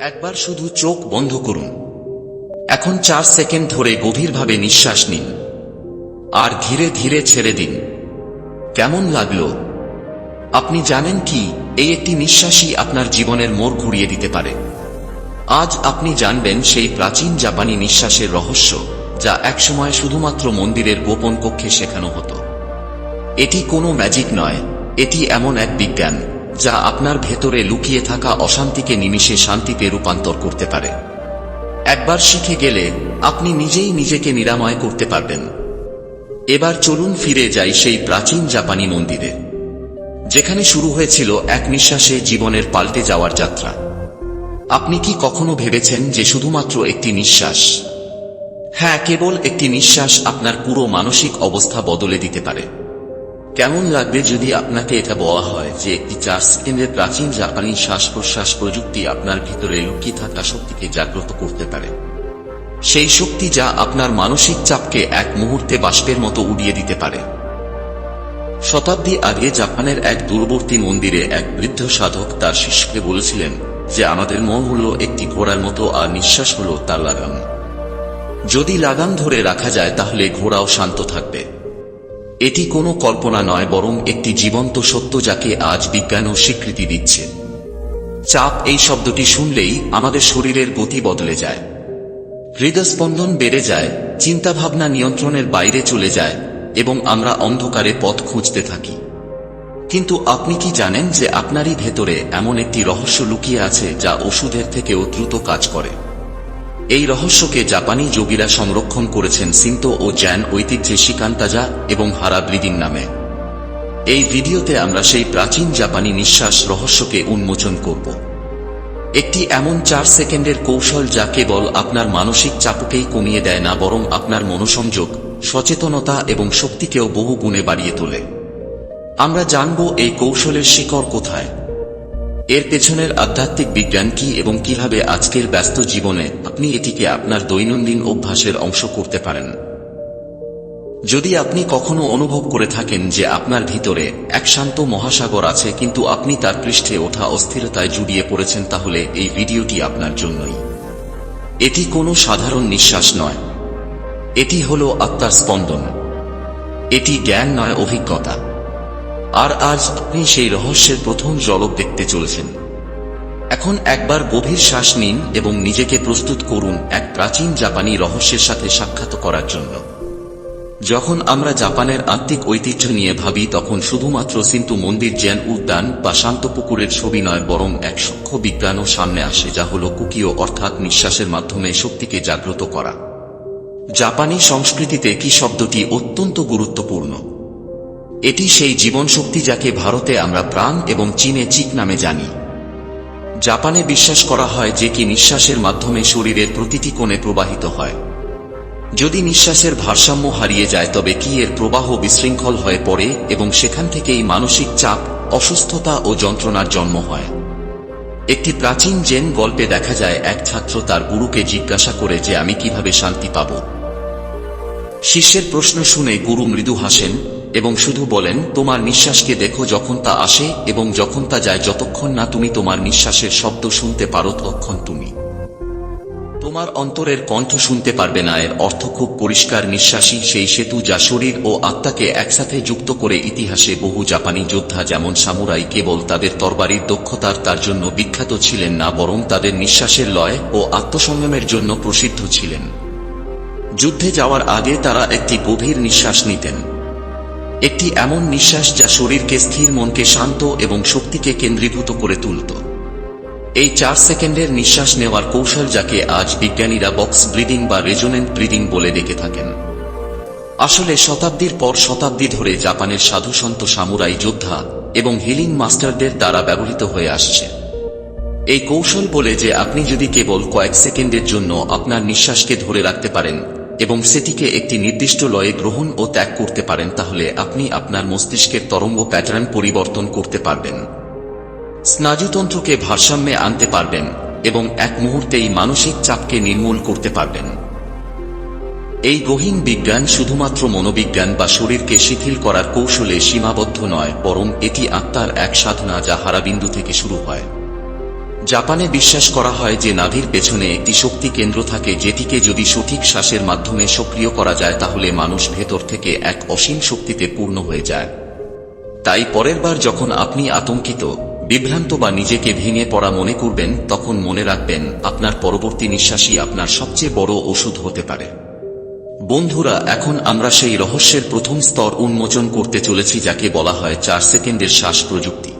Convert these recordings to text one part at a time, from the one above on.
একবার শুধু চোখ বন্ধ করুন। এখন চার সেকেন্ড ধরে গভীরভাবে নিঃশ্বাস নিন। আর ধীরে ধীরে ছেড়ে দিন। কেমন লাগল? আপনি জানেন কি, এই একটি নিঃশ্বাসই আপনার জীবনের মোড় ঘুরিয়ে দিতে পারে। আজ আপনি জানবেন সেই প্রাচীন জাপানি নিঃশ্বাসের রহস্য, যা একসময় শুধুমাত্র মন্দিরের গোপন কক্ষে শেখানো হতো। এটি কোনো ম্যাজিক নয়, এটি এমন এক বিজ্ঞান। যা আপনার ভেতরে লুকিয়ে থাকা অশান্তিকে নিমিষে শান্তিতে রূপান্তর করতে পারে। একবার শিখে গেলে আপনি নিজেই নিজেকে নিরাময় করতে পারবেন। এবার চলুন ফিরে যাই সেই প্রাচীন জাপানি মন্দিরে, যেখানে শুরু হয়েছিল এক নিঃশ্বাসে জীবনের পাল্টে যাওয়ার যাত্রা। আপনি কি কখনো ভেবেছেন যে শুধুমাত্র একটি নিঃশ্বাস? হ্যাঁ কেবল একটি নিঃশ্বাস আপনার পুরো মানসিক অবস্থা বদলে দিতে পারে। কেমন লাগবে যদি আপনাকে এটা বলা হয় যে একটি চার সেকেন্ডের প্রাচীন জাপানি শ্বাস প্রশ্বাস প্রযুক্তি আপনার ভিতরে লুকিয়ে থাকা শক্তিকে জাগ্রত করতে পারে? সেই শক্তি যা আপনার মানসিক চাপকে এক মুহূর্তে বাষ্পের মতো উড়িয়ে দিতে পারে। শতাব্দী আগে জাপানের এক দূরবর্তী মন্দিরে এক বৃদ্ধ সাধক তার শিষ্যকে বলেছিলেন যে আমাদের মন হল একটি ঘোড়ার মতো আর নিঃশ্বাস হল তার লাগাম। যদি লাগাম ধরে রাখা যায় তাহলে ঘোড়াও শান্ত থাকবে। এটি কোনো কল্পনা নয়, বরং একটি জীবন্ত সত্য যাকে আজ বিজ্ঞানও স্বীকৃতি দিচ্ছে। চাপ এই শব্দটি শুনলেই আমাদের শরীরের গতি বদলে যায়। হৃদস্পন্দন বেড়ে যায়, চিন্তাভাবনা নিয়ন্ত্রণের বাইরে চলে যায়, এবং আমরা অন্ধকারে পথ খুঁজতে থাকি। কিন্তু আপনি কি জানেন যে আপনারই ভেতরে এমন একটি রহস্য লুকিয়ে আছে যা ওষুধের থেকেও দ্রুত কাজ করে? এই রহস্যকে জাপানি যোগীরা সংরক্ষণ করেছেন সিন্ত ও জ্যান ঐতিহ্যে শিকান্তাজা এবং হারা নামে। এই ভিডিওতে আমরা সেই প্রাচীন জাপানি নিঃশ্বাস রহস্যকে উন্মোচন করব। একটি এমন চার সেকেন্ডের কৌশল যা কেবল আপনার মানসিক চাপকেই কমিয়ে দেয় না, বরং আপনার মনোসংযোগ, সচেতনতা এবং শক্তিকেও বহু গুণে বাড়িয়ে তোলে। আমরা জানব এই কৌশলের শিকড় কোথায়। এর পেছনের আধ্যাত্মিক বিজ্ঞান কি এবং কীভাবে আজকের ব্যস্ত জীবনে আপনি এটিকে আপনার দৈনন্দিন অভ্যাসের অংশ করতে পারেন? যদি আপনি কখনো অনুভব করে থাকেন যে আপনার ভিতরে এক শান্ত মহাসাগর আছে কিন্তু আপনি তার পৃষ্ঠে ওঠা অস্থিরতায় জুড়িয়ে পড়েছেন, তাহলে এই ভিডিওটি আপনার জন্যই। এটি কোনো সাধারণ নিঃশ্বাস নয়। এটি হল আত্মার স্পন্দন। এটি জ্ঞান নয়, অভিজ্ঞতা। আর আজ আপনি সেই রহস্যের প্রথম জলক দেখতে চলেছেন। এখন একবার গভীর শ্বাস নিন এবং নিজেকে প্রস্তুত করুন এক প্রাচীন জাপানি রহস্যের সাথে সাক্ষাৎ করার জন্য। যখন আমরা জাপানের আত্মিক ঐতিহ্য নিয়ে ভাবি, তখন শুধুমাত্র সিন্তু মন্দির জ্যান উদ্যান বা শান্ত পুকুরের ছবি নয়, বরং এক সূক্ষ্ম বিজ্ঞানও সামনে আসে, যা হল কুকিও অর্থাৎ নিঃশ্বাসের মাধ্যমে শক্তিকে জাগ্রত করা। জাপানি সংস্কৃতিতে কি শব্দটি অত্যন্ত গুরুত্বপূর্ণ? এটি সেই জীবন শক্তি যাকে ভারতে আমরা প্রাণ এবং চীনে চিক নামে জানি। জাপানে বিশ্বাস করা হয় যে কি নিঃশ্বাসের মাধ্যমে শরীরের প্রতিটি কোণে প্রবাহিত হয়। যদি নিঃশ্বাসের ভারসাম্য হারিয়ে যায়, তবে কি এর প্রবাহ বিশৃঙ্খল হয়ে পড়ে এবং সেখান থেকেই মানসিক চাপ, অসুস্থতা ও যন্ত্রণার জন্ম হয়। একটি প্রাচীন জেন গল্পে দেখা যায়, এক ছাত্র তার গুরুকে জিজ্ঞাসা করে যে, আমি কীভাবে শান্তি পাব? শিষ্যের প্রশ্ন শুনে গুরু মৃদু হাসেন এবং শুধু বলেন, তোমার নিঃশ্বাসকে দেখো যখন তা আসে এবং যখন তা যায় যতক্ষণ না তুমি তোমার নিঃশ্বাসের শব্দ শুনতে পারো ততক্ষণ তুমি। তোমার অন্তরের কণ্ঠ শুনতে পারবে না এর অর্থ খুব পরিষ্কার নিঃশ্বাসী সেই সেতু যা শরীর ও আত্মাকে একসাথে যুক্ত করে ইতিহাসে বহু জাপানি যোদ্ধা যেমন সামুরাই কেবল তাদের তরবারির দক্ষতার তার জন্য বিখ্যাত ছিলেন না বরং তাদের নিঃশ্বাসের লয় ও আত্মসংযমের জন্য প্রসিদ্ধ ছিলেন। যুদ্ধে যাওয়ার আগে তারা একটি গভীর নিঃশ্বাস নিতেন। একটি এমন নিঃশ্বাস যা শরীরকে স্থির, মনকে শান্ত এবং শক্তিকে কেন্দ্রীভূত করে তুলত। এই চার সেকেন্ডের নিঃশ্বাস নেওয়ার কৌশল যাকে আজ বিজ্ঞানীরা বক্স ব্রিদিং বা রেজোনেন্ট ব্রিদিং বলে ডেকে থাকেন। আসলে শতাব্দীর পর শতাব্দী ধরে জাপানের সাধুসন্ত সামুরাই যোদ্ধা এবং হিলিং মাস্টারদের দ্বারা ব্যবহৃত হয়ে আসছে। এই কৌশল বলে যে আপনি যদি কেবল কয়েক সেকেন্ডের জন্য আপনার নিঃশ্বাসকে ধরে রাখতে পারেন এবং সেটিকে একটি নির্দিষ্ট লয়ে গ্রহণ ও ত্যাগ করতে পারেন, তাহলে আপনি আপনার মস্তিষ্কের তরঙ্গ প্যাটার্ন পরিবর্তন করতে পারবেন। স্নায়ুতন্ত্রকে ভারসাম্যে আনতে পারবেন এবং এক মুহূর্তেই মানসিক চাপকে নির্মূল করতে পারবেন। এই গহীন বিজ্ঞান শুধুমাত্র মনোবিজ্ঞান বা শরীরকে শিথিল করার কৌশলে সীমাবদ্ধ নয়, বরং এটি আত্মার এক সাধনা যা হারাবিন্দু থেকে শুরু হয়। জাপানে বিশ্বাস করা হয় যে নাভির পেছনে একটি শক্তি কেন্দ্র থাকে যেটিকে যদি সঠিক শ্বাসের মাধ্যমে সক্রিয় করা যায় তাহলে মানুষ ভেতর থেকে এক অসীম শক্তিতে পূর্ণ হয়ে যায়। তাই পরের বার যখন আপনি আতঙ্কিত, বিভ্রান্ত বা নিজেকে ভেঙে পড়া মনে করবেন, তখন মনে রাখবেন, আপনার পরবর্তী নিঃশ্বাসই আপনার সবচেয়ে বড় ওষুধ হতে পারে। বন্ধুরা, এখন আমরা সেই রহস্যের প্রথম স্তর উন্মোচন করতে চলেছি, যাকে বলা হয় চার সেকেন্ডের শ্বাস প্রযুক্তি।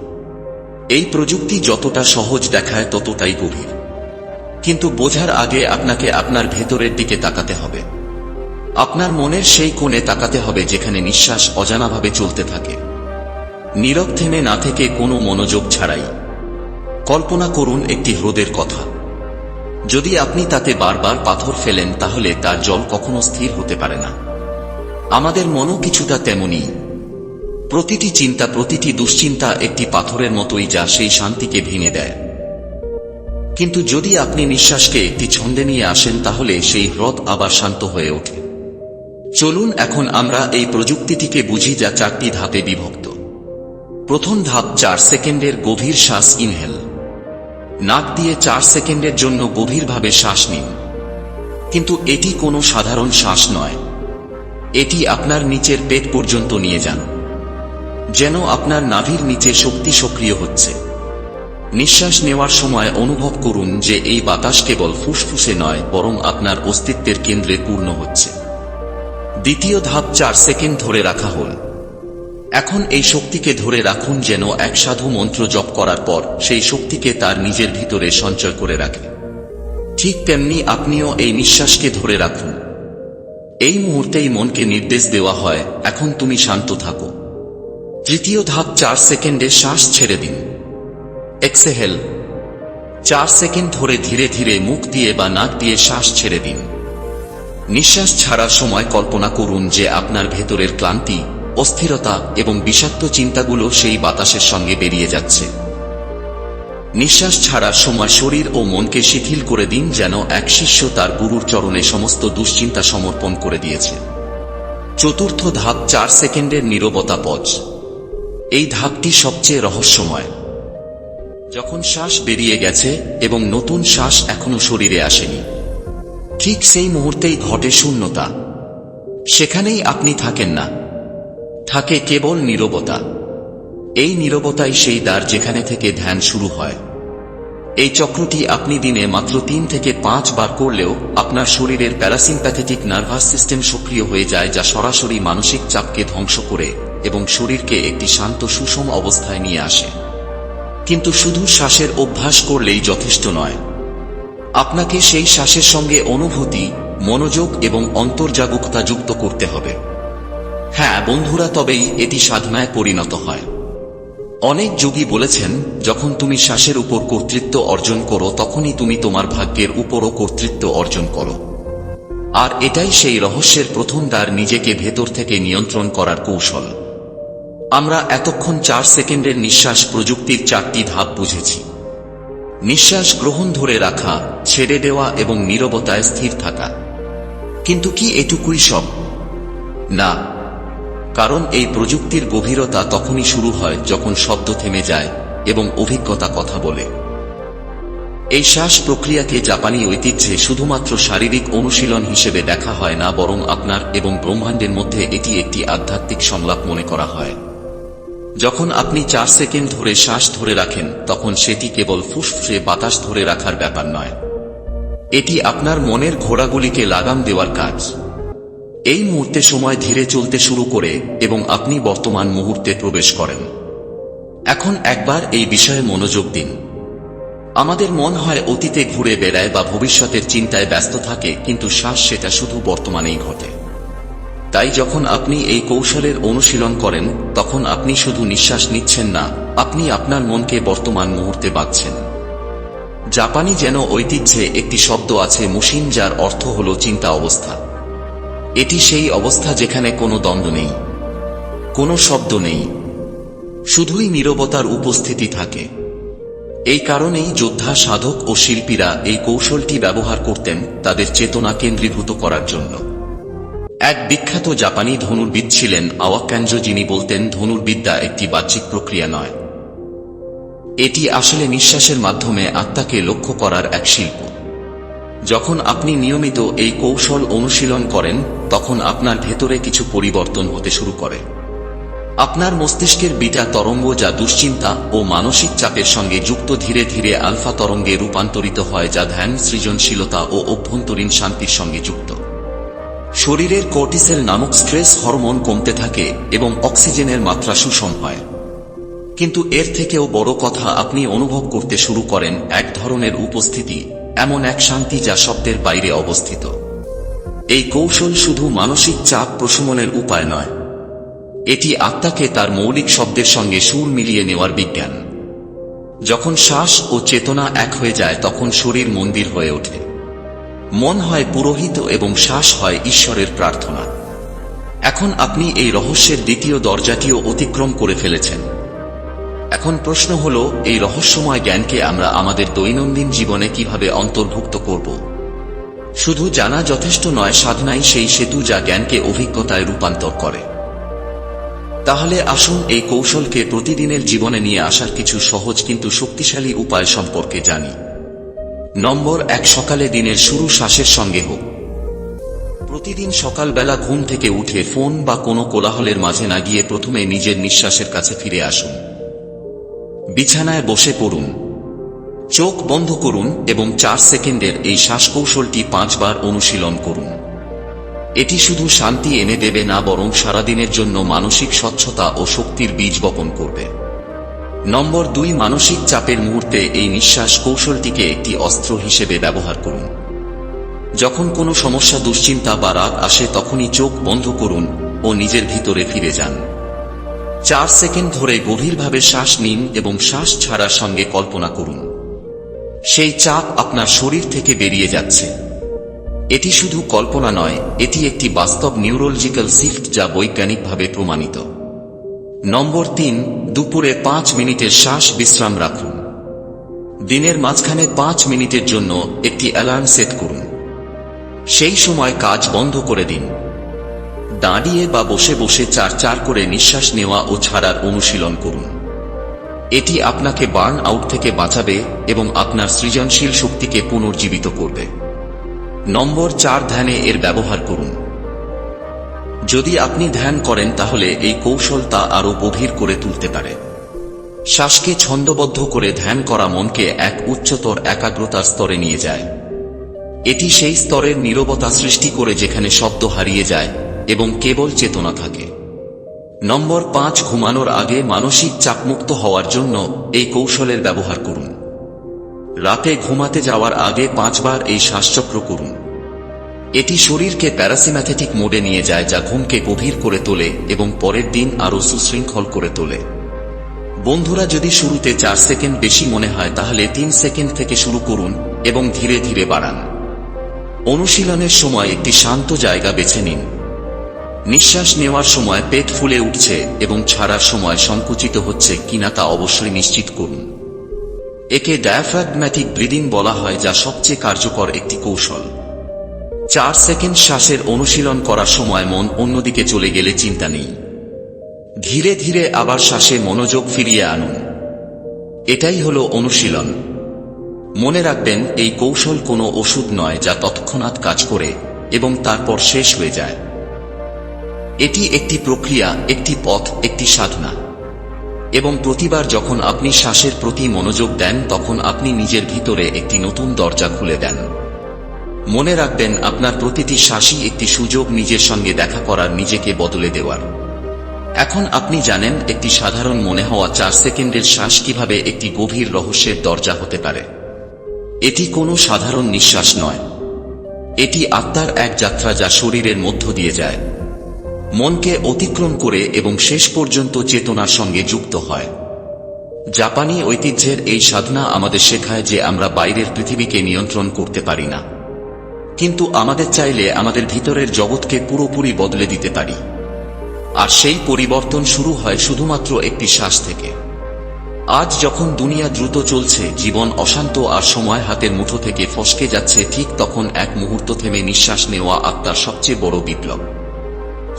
এই প্রযুক্তি যতটা সহজ দেখায় ততটাই গভীর। কিন্তু বোঝার আগে আপনাকে আপনার ভেতরের দিকে তাকাতে হবে। আপনার মনের সেই কোণে তাকাতে হবে যেখানে নিঃশ্বাস অজানাভাবে চলতে থাকে। নীরব থেমে না থেকে কোনো মনোযোগ ছাড়াই। কল্পনা করুন একটি হ্রদের কথা। যদি আপনি তাতে বারবার পাথর ফেলেন তাহলে তার জল কখনো স্থির হতে পারে না। আমাদের মনও কিছুটা তেমনই। প্রতিটি চিন্তা, প্রতিটি দুশ্চিন্তা একটি পাথরের মতোই যা সেই শান্তিকে ভেঙে দেয়। কিন্তু যদি আপনি নিঃশ্বাসকে একটি ছন্দে নিয়ে আসেন, তাহলে সেই হ্রদ আবার শান্ত হয়ে ওঠে। চলুন এখন আমরা এই প্রযুক্তিটিকে বুঝি যা চারটি ধাপে বিভক্ত। প্রথম ধাপ চার সেকেন্ডের গভীর শ্বাস ইনহেল। নাক দিয়ে চার সেকেন্ডের জন্য গভীরভাবে শ্বাস নিন। কিন্তু এটি কোনো সাধারণ শ্বাস নয়। এটি আপনার নিচের পেট পর্যন্ত নিয়ে যান। যেন আপনার নাভির নিচে শক্তি সক্রিয় হচ্ছে। নিঃশ্বাস নেওয়ার সময় অনুভব করুন যে এই বাতাস কেবল ফুসফুসে নয়, বরং আপনার অস্তিত্বের কেন্দ্রে পূর্ণ হচ্ছে। দ্বিতীয় ধাপ চার সেকেন্ড ধরে রাখা হল। এখন এই শক্তিকে ধরে রাখুন যেন এক সাধু মন্ত্র জপ করার পর সেই শক্তিকে তার নিজের ভিতরে সঞ্চয় করে রাখে। ঠিক তেমনি আপনিও এই নিঃশ্বাসকে ধরে রাখুন। এই মুহূর্তেই মনকে নির্দেশ দেওয়া হয়, এখন তুমি শান্ত থাকো। তৃতীয় ধাপ চার সেকেন্ডে শ্বাস ছেড়ে দিন। এক্সেহেল চার সেকেন্ড ধরে ধীরে ধীরে মুখ দিয়ে বা নাক দিয়ে শ্বাস ছেড়ে দিন। নিঃশ্বাস ছাড়ার সময় কল্পনা করুন যে আপনার ভেতরের ক্লান্তি, অস্থিরতা এবং বিষাক্ত চিন্তাগুলো সেই বাতাসের সঙ্গে বেরিয়ে যাচ্ছে। নিঃশ্বাস ছাড়ার সময় শরীর ও মনকে শিথিল করে দিন যেন এক শিষ্য তার গুরুর চরণে সমস্ত দুশ্চিন্তা সমর্পণ করে দিয়েছে। চতুর্থ ধাপ চার সেকেন্ডের নীরবতা পজ এই ধাপটি সবচেয়ে রহস্যময়। যখন শ্বাস বেরিয়ে গেছে এবং নতুন শ্বাস এখনও শরীরে আসেনি, ঠিক সেই মুহূর্তেই ঘটে শূন্যতা। সেখানেই আপনি থাকেন না। থাকে কেবল নীরবতা। এই নীরবতাই সেই দ্বার যেখানে থেকে ধ্যান শুরু হয়। এই চক্রটি আপনি দিনে মাত্র তিন থেকে পাঁচ বার করলেও আপনার শরীরের প্যারাসিম্প্যাথেটিক নার্ভাস সিস্টেম সক্রিয় হয়ে যায় যা সরাসরি মানসিক চাপকে ধ্বংস করে। এবং শরীরকে একটি শান্ত সুষম অবস্থায় নিয়ে আসে। কিন্তু শুধু শ্বাসের অভ্যাস করলেই যথেষ্ট নয়। আপনাকে সেই শ্বাসের সঙ্গে অনুভূতি, মনোযোগ এবং অন্তর্জাগরূকতা যুক্ত করতে হবে। হ্যাঁ বন্ধুরা, তবেই এটি সাধনায় পরিণত হয়। অনেক যোগী বলেছেন, যখন তুমি শ্বাসের উপর কর্তৃত্ব অর্জন করো, তখনই তুমি তোমার ভাগ্যের উপরও কর্তৃত্ব অর্জন করো। আর এটাই সেই রহস্যের প্রথম দ্বার নিজেকে ভেতর থেকে নিয়ন্ত্রণ করার কৌশল। আমরা এতক্ষণ চার সেকেন্ডের নিঃশ্বাস প্রযুক্তির চারটি ধাপ বুঝেছি। নিঃশ্বাস গ্রহণ ধরে রাখা, ছেড়ে দেওয়া এবং নীরবতায় স্থির থাকা। কিন্তু কি এটুকুই সব? না। কারণ এই প্রযুক্তির গভীরতা তখনই শুরু হয় যখন শব্দ থেমে যায় এবং অভিজ্ঞতা কথা বলে। এই শ্বাস প্রক্রিয়াকে জাপানি ঐতিহ্যে শুধুমাত্র শারীরিক অনুশীলন হিসেবে দেখা হয় না, বরং আপনার এবং ব্রহ্মাণ্ডের মধ্যে এটি একটি আধ্যাত্মিক সংলাপ মনে করা হয়। যখন আপনি চার সেকেন্ড ধরে শ্বাস ধরে রাখেন, তখন সেটি কেবল ফুসফুসে বাতাস ধরে রাখার ব্যাপার নয়। এটি আপনার মনের ঘোড়াগুলিকে লাগাম দেওয়ার কাজ। এই মুহূর্তে সময় ধীরে চলতে শুরু করে এবং আপনি বর্তমান মুহূর্তে প্রবেশ করেন। এখন একবার এই বিষয়ে মনোযোগ দিন। আমাদের মন হয় অতীতে ঘুরে বেড়ায় বা ভবিষ্যতের চিন্তায় ব্যস্ত থাকে, কিন্তু শ্বাস সেটা শুধু বর্তমানেই ঘটে। তাই যখন আপনি এই কৌশলের অনুশীলন করেন, তখন আপনি শুধু নিঃশ্বাস নিচ্ছেন না, আপনি আপনার মনকে বর্তমান মুহূর্তে বাঁধছেন। জাপানি যেন ঐতিহ্যে একটি শব্দ আছে মুসিন যার অর্থ হল চিন্তা অবস্থা। এটি সেই অবস্থা যেখানে কোনো দ্বন্দ্ব নেই, কোনো শব্দ নেই, শুধুই নীরবতার উপস্থিতি থাকে। এই কারণেই যোদ্ধা, সাধক ও শিল্পীরা এই কৌশলটি ব্যবহার করতেন তাদের চেতনা কেন্দ্রীভূত করার জন্য। এক বিখ্যাত জাপানি ধনুর্বিদ ছিলেন আওয়াক্যাঞ্জ যিনি বলতেন, ধনুর্বিদ্যা একটি বাহ্যিক প্রক্রিয়া নয়। এটি আসলে নিঃশ্বাসের মাধ্যমে আত্মাকে লক্ষ্য করার এক শিল্প। যখন আপনি নিয়মিত এই কৌশল অনুশীলন করেন, তখন আপনার ভেতরে কিছু পরিবর্তন হতে শুরু করে। আপনার মস্তিষ্কের বিটা তরঙ্গ যা দুশ্চিন্তা ও মানসিক চাপের সঙ্গে যুক্ত ধীরে ধীরে আলফা তরঙ্গে রূপান্তরিত হয়, যা ধ্যান, সৃজনশীলতা ও অভ্যন্তরীণ শান্তির সঙ্গে যুক্ত। শরীরের কর্টিসেল নামক স্ট্রেস হরমোন কমতে থাকে এবং অক্সিজেনের মাত্রা সুষম হয়। কিন্তু এর থেকেও বড় কথা, আপনি অনুভব করতে শুরু করেন এক ধরনের উপস্থিতি, এমন এক শান্তি যা শব্দের বাইরে অবস্থিত। এই কৌশল শুধু মানসিক চাপ প্রশমনের উপায় নয়, এটি আত্মাকে তার মৌলিক শব্দের সঙ্গে সুর মিলিয়ে নেওয়ার বিজ্ঞান। যখন শ্বাস ও চেতনা এক হয়ে যায়, তখন শরীর মন্দির হয়ে ওঠে। মন হয় পুরোহিত এবং শ্বাস হয় ঈশ্বরের প্রার্থনা। এখন আপনি এই রহস্যের দ্বিতীয় দরজাটিও অতিক্রম করে ফেলেছেন। এখন প্রশ্ন হল, এই রহস্যময় জ্ঞানকে আমরা আমাদের দৈনন্দিন জীবনে কীভাবে অন্তর্ভুক্ত করব? শুধু জানা যথেষ্ট নয়, সাধনাই সেই সেতু যা জ্ঞানকে অভিজ্ঞতায় রূপান্তর করে। তাহলে আসুন এই কৌশলকে প্রতিদিনের জীবনে নিয়ে আসার কিছু সহজ কিন্তু শক্তিশালী উপায় সম্পর্কে জানি। নম্বর এক সকালে দিনের শুরু শ্বাসের সঙ্গে হোক। প্রতিদিন সকালবেলা ঘুম থেকে উঠে ফোন বা কোনো কোলাহলের মাঝে না গিয়ে প্রথমে নিজের নিঃশ্বাসের কাছে ফিরে আসুন। বিছানায় বসে পড়ুন। চোখ বন্ধ করুন এবং চার সেকেন্ডের এই শ্বাসকৌশলটি পাঁচবার অনুশীলন করুন। এটি শুধু শান্তি এনে দেবে না, বরং সারাদিনের জন্য মানসিক স্বচ্ছতা ও শক্তির বীজ বপন করবে। নম্বর দুই মানসিক চাপের মুহূর্তে এই নিঃশ্বাস কৌশলটিকে একটি অস্ত্র হিসেবে ব্যবহার করুন। যখন কোনো সমস্যা, দুশ্চিন্তা বা রাগ আসে, তখনই চোখ বন্ধ করুন ও নিজের ভিতরে ফিরে যান। চার সেকেন্ড ধরে গভীরভাবে শ্বাস নিন এবং শ্বাস ছাড়ার সঙ্গে কল্পনা করুন। সেই চাপ আপনার শরীর থেকে বেরিয়ে যাচ্ছে। এটি শুধু কল্পনা নয়, এটি একটি বাস্তব নিউরোলজিক্যাল শিফট যা বৈজ্ঞানিকভাবে প্রমাণিত। নম্বর তিন, দুপুরে পাঁচ মিনিটের শ্বাস বিশ্রাম রাখুন। দিনের মাঝখানে পাঁচ মিনিটের জন্য একটি অ্যালার্ম সেট করুন। সেই সময় কাজ বন্ধ করে দিন। দাঁড়িয়ে বা বসে বসে চার চার করে নিঃশ্বাস নেওয়া ও ছাড়ার অনুশীলন করুন। এটি আপনাকে বার্ন আউট থেকে বাঁচাবে এবং আপনার সৃজনশীল শক্তিকে পুনর্জীবিত করবে। নম্বর চার ধ্যানে এর ব্যবহার করুন। যদি আপনি ধ্যান করেন তাহলে এই কৌশল তা আরও গভীর করে তুলতে পারে। শ্বাসকে ছন্দবদ্ধ করে ধ্যান করা মনকে এক উচ্চতর একাগ্রতার স্তরে নিয়ে যায়। এটি সেই স্তরের নীরবতা সৃষ্টি করে যেখানে শব্দ হারিয়ে যায় এবং কেবল চেতনা থাকে। নম্বর পাঁচ, ঘুমানোর আগে মানসিক চাপমুক্ত হওয়ার জন্য এই কৌশলের ব্যবহার করুন। রাতে ঘুমাতে যাওয়ার আগে পাঁচবার এই শ্বাসচক্র করুন। এটি শরীরকে প্যারাসিম্যাথেটিক মোডে নিয়ে যায় যা ঘুমকে গভীর করে তোলে এবং পরের দিন আরও সুশৃঙ্খল করে তোলে। বন্ধুরা, যদি শুরুতে চার সেকেন্ড বেশি মনে হয়, তাহলে তিন সেকেন্ড থেকে শুরু করুন এবং ধীরে ধীরে বাড়ান। অনুশীলনের সময় একটি শান্ত জায়গা বেছে নিন। নিঃশ্বাস নেওয়ার সময় পেট ফুলে উঠছে এবং ছাড়ার সময় সংকুচিত হচ্ছে কিনা তা অবশ্যই নিশ্চিত করুন। একে ডায়াফ্রাগম্যাটিক ব্রিদিং বলা হয়, যা সবচেয়ে কার্যকর একটি কৌশল। চার সেকেন্ড শ্বাসের অনুশীলন করার সময় মন অন্যদিকে চলে গেলে চিন্তা নেই। ধীরে ধীরে আবার শ্বাসে মনোযোগ ফিরিয়ে আনুন। এটাই হল অনুশীলন। মনে রাখবেন, এই কৌশল কোনো ওষুধ নয় যা তৎক্ষণাৎ কাজ করে এবং তারপর শেষ হয়ে যায়। এটি একটি প্রক্রিয়া, একটি পথ, একটি সাধনা। এবং প্রতিবার যখন আপনি শ্বাসের প্রতি মনোযোগ দেন, তখন আপনি নিজের ভিতরে একটি নতুন দরজা খুলে দেন। মনে রাখবেন, আপনার প্রতিটি শ্বাসই একটি সুযোগ নিজের সঙ্গে দেখা করার নিজেকে বদলে দেওয়ার। এখন আপনি জানেন, একটি সাধারণ মনে হওয়া চার সেকেন্ডের শ্বাস কীভাবে একটি গভীর রহস্যের দরজা হতে পারে। এটি কোনো সাধারণ নিঃশ্বাস নয়। এটি আত্মার এক যাত্রা যা শরীরের মধ্য দিয়ে যায়। মনকে অতিক্রম করে এবং শেষ পর্যন্ত চেতনার সঙ্গে যুক্ত হয়। জাপানি ঐতিহ্যের এই সাধনা আমাদের শেখায় যে আমরা বাইরের পৃথিবীকে নিয়ন্ত্রণ করতে পারি না। কিন্তু আমাদের চাইলে আমাদের ভিতরের জগৎকে পুরোপুরি বদলে দিতে পারি। আর সেই পরিবর্তন শুরু হয় শুধুমাত্র একটি শ্বাস থেকে। আজ যখন দুনিয়া দ্রুত চলছে, জীবন অশান্ত আর সময় হাতের মুঠো থেকে ফসকে যাচ্ছে, ঠিক তখন এক মুহূর্ত থেমে নিঃশ্বাস নেওয়া আত্মার সবচেয়ে বড় বিপ্লব।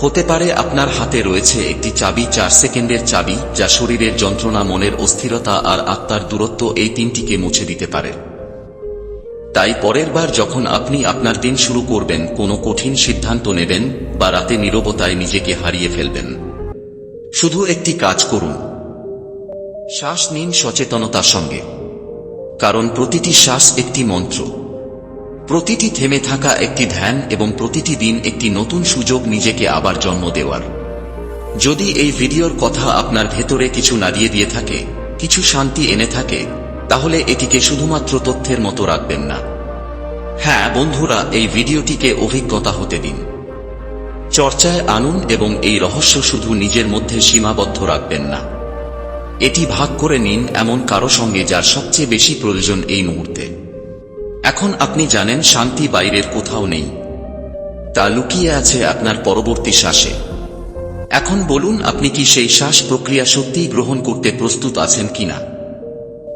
হতে পারে আপনার হাতে রয়েছে একটি চাবি চার সেকেন্ডের চাবি, যা শরীরের যন্ত্রণা, মনের অস্থিরতা আর আত্মার দূরত্ব এই তিনটিকে মুছে দিতে পারে। তাই পরের বার যখন আপনি আপনার দিন শুরু করবেন, কোনো কঠিন সিদ্ধান্ত নেবেন বা রাতে নীরবতায় নিজেকে হারিয়ে ফেলবেন। শুধু একটি কাজ করুন। শ্বাস নিন সচেতনতার সঙ্গে। কারণ প্রতিটি শ্বাস একটি মন্ত্র। প্রতিটি থেমে থাকা একটি ধ্যান এবং প্রতিটি দিন একটি নতুন সুযোগ নিজেকে আবার জন্ম দেওয়ার। যদি এই ভিডিওর কথা আপনার ভেতরে কিছু নাড়িয়ে দিয়ে থাকে, কিছু শান্তি এনে থাকে তাহলে এটিকে শুধুমাত্র তথ্যের মতো রাখবেন না। হ্যাঁ বন্ধুরা, এই ভিডিওটিকে অভিজ্ঞতা হতে দিন। চর্চায় আনুন এবং এই রহস্য শুধু নিজের মধ্যে সীমাবদ্ধ রাখবেন না। এটি ভাগ করে নিন এমন কারও সঙ্গে যার সবচেয়ে বেশি প্রয়োজন এই মুহূর্তে। এখন আপনি জানেন শান্তি বাইরের কোথাও নেই। তা লুকিয়ে আছে আপনার পরবর্তী শ্বাসে। এখন বলুন, আপনি কি সেই শ্বাস প্রক্রিয়া সত্যিই গ্রহণ করতে প্রস্তুত আছেন কিনা?